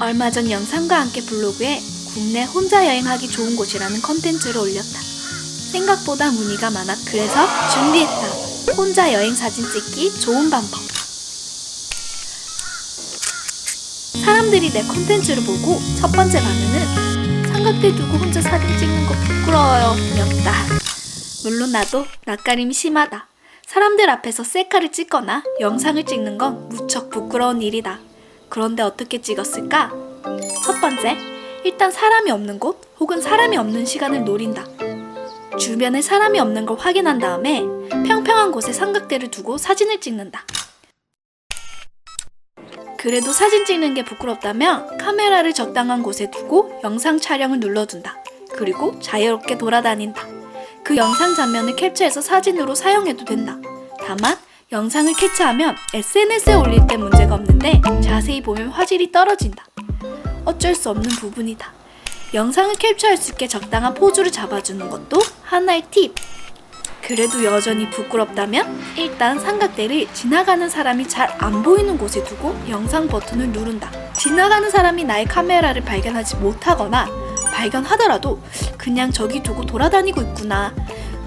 얼마 전 영상과 함께 블로그에 국내 혼자 여행하기 좋은 곳이라는 컨텐츠를 올렸다. 생각보다 문의가 많아 그래서 준비했다. 혼자 여행 사진 찍기 좋은 방법. 사람들이 내 컨텐츠를 보고 첫 번째 반응은 삼각대 두고 혼자 사진 찍는 거 부끄러워요 였다. 물론 나도 낯가림이 심하다. 사람들 앞에서 셀카를 찍거나 영상을 찍는 건 무척 부끄러운 일이다. 그런데 어떻게 찍었을까? 첫 번째, 일단 사람이 없는 곳 혹은 사람이 없는 시간을 노린다. 주변에 사람이 없는 걸 확인한 다음에 평평한 곳에 삼각대를 두고 사진을 찍는다. 그래도 사진 찍는 게 부끄럽다면 카메라를 적당한 곳에 두고 영상 촬영을 눌러둔다. 그리고 자유롭게 돌아다닌다. 그 영상 장면을 캡처해서 사진으로 사용해도 된다. 다만 영상을 캡처하면 SNS에 올릴 때 문제가 없는데 자세히 보면 화질이 떨어진다. 어쩔 수 없는 부분이다. 영상을 캡처할 수 있게 적당한 포즈를 잡아주는 것도 하나의 팁. 그래도 여전히 부끄럽다면 일단 삼각대를 지나가는 사람이 잘 안 보이는 곳에 두고 영상 버튼을 누른다. 지나가는 사람이 나의 카메라를 발견하지 못하거나 발견하더라도 그냥 저기 두고 돌아다니고 있구나.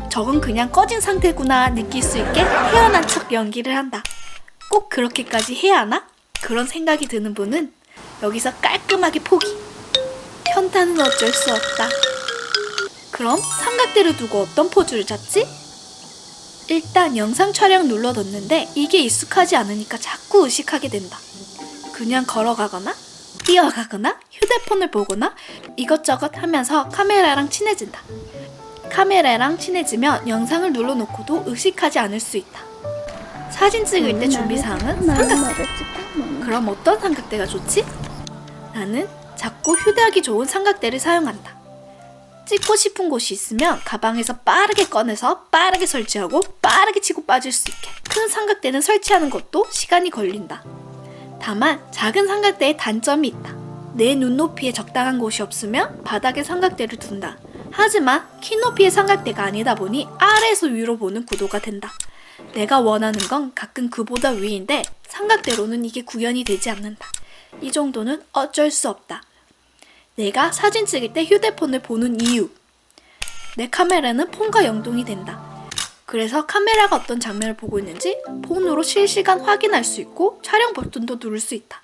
저건 그냥 꺼진 상태구나 느낄 수 있게 태어난 척 연기를 한다. 꼭 그렇게까지 해야 하나? 그런 생각이 드는 분은 여기서 깔끔하게 포기. 현타는 어쩔 수 없다. 그럼 삼각대를 두고 어떤 포즈를 잡지? 일단 영상 촬영 눌러뒀는데 이게 익숙하지 않으니까 자꾸 의식하게 된다. 그냥 걸어가거나 뛰어가거나 휴대폰을 보거나 이것저것 하면서 카메라랑 친해진다. 카메라랑 친해지면 영상을 눌러놓고도 의식하지 않을 수 있다. 사진 찍을 때 준비사항은 삼각대. 그럼 어떤 삼각대가 좋지? 나는 작고 휴대하기 좋은 삼각대를 사용한다. 찍고 싶은 곳이 있으면 가방에서 빠르게 꺼내서 빠르게 설치하고 빠르게 치고 빠질 수 있게 큰 삼각대는 설치하는 것도 시간이 걸린다. 다만 작은 삼각대에 단점이 있다. 내 눈높이에 적당한 곳이 없으면 바닥에 삼각대를 둔다. 하지만 키 높이의 삼각대가 아니다 보니 아래에서 위로 보는 구도가 된다. 내가 원하는 건 가끔 그보다 위인데 삼각대로는 이게 구현이 되지 않는다. 이 정도는 어쩔 수 없다. 내가 사진 찍을 때 휴대폰을 보는 이유. 내 카메라는 폰과 연동이 된다. 그래서 카메라가 어떤 장면을 보고 있는지 폰으로 실시간 확인할 수 있고 촬영 버튼도 누를 수 있다.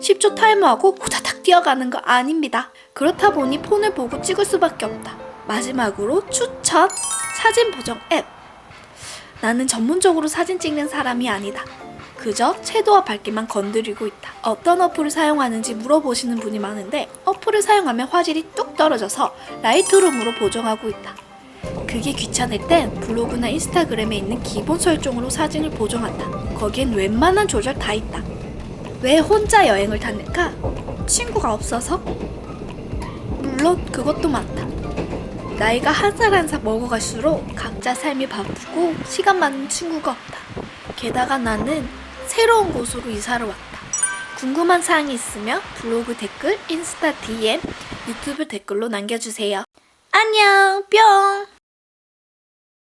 10초 타이머하고 후다닥 뛰어가는 거 아닙니다. 그렇다 보니 폰을 보고 찍을 수밖에 없다. 마지막으로 추천! 사진 보정 앱. 나는 전문적으로 사진 찍는 사람이 아니다. 그저 채도와 밝기만 건드리고 있다. 어떤 어플을 사용하는지 물어보시는 분이 많은데 어플을 사용하면 화질이 뚝 떨어져서 라이트룸으로 보정하고 있다. 그게 귀찮을 땐 블로그나 인스타그램에 있는 기본 설정으로 사진을 보정한다. 거기엔 웬만한 조절 다 있다. 왜 혼자 여행을 다닐까? 친구가 없어서? 물론 그것도 많다. 나이가 한 살 한 살 먹어갈수록 각자 삶이 바쁘고 시간 많은 친구가 없다. 게다가 나는 새로운 곳으로 이사를 왔다. 궁금한 사항이 있으면 블로그 댓글, 인스타 DM, 유튜브 댓글로 남겨주세요. 안녕, 뿅!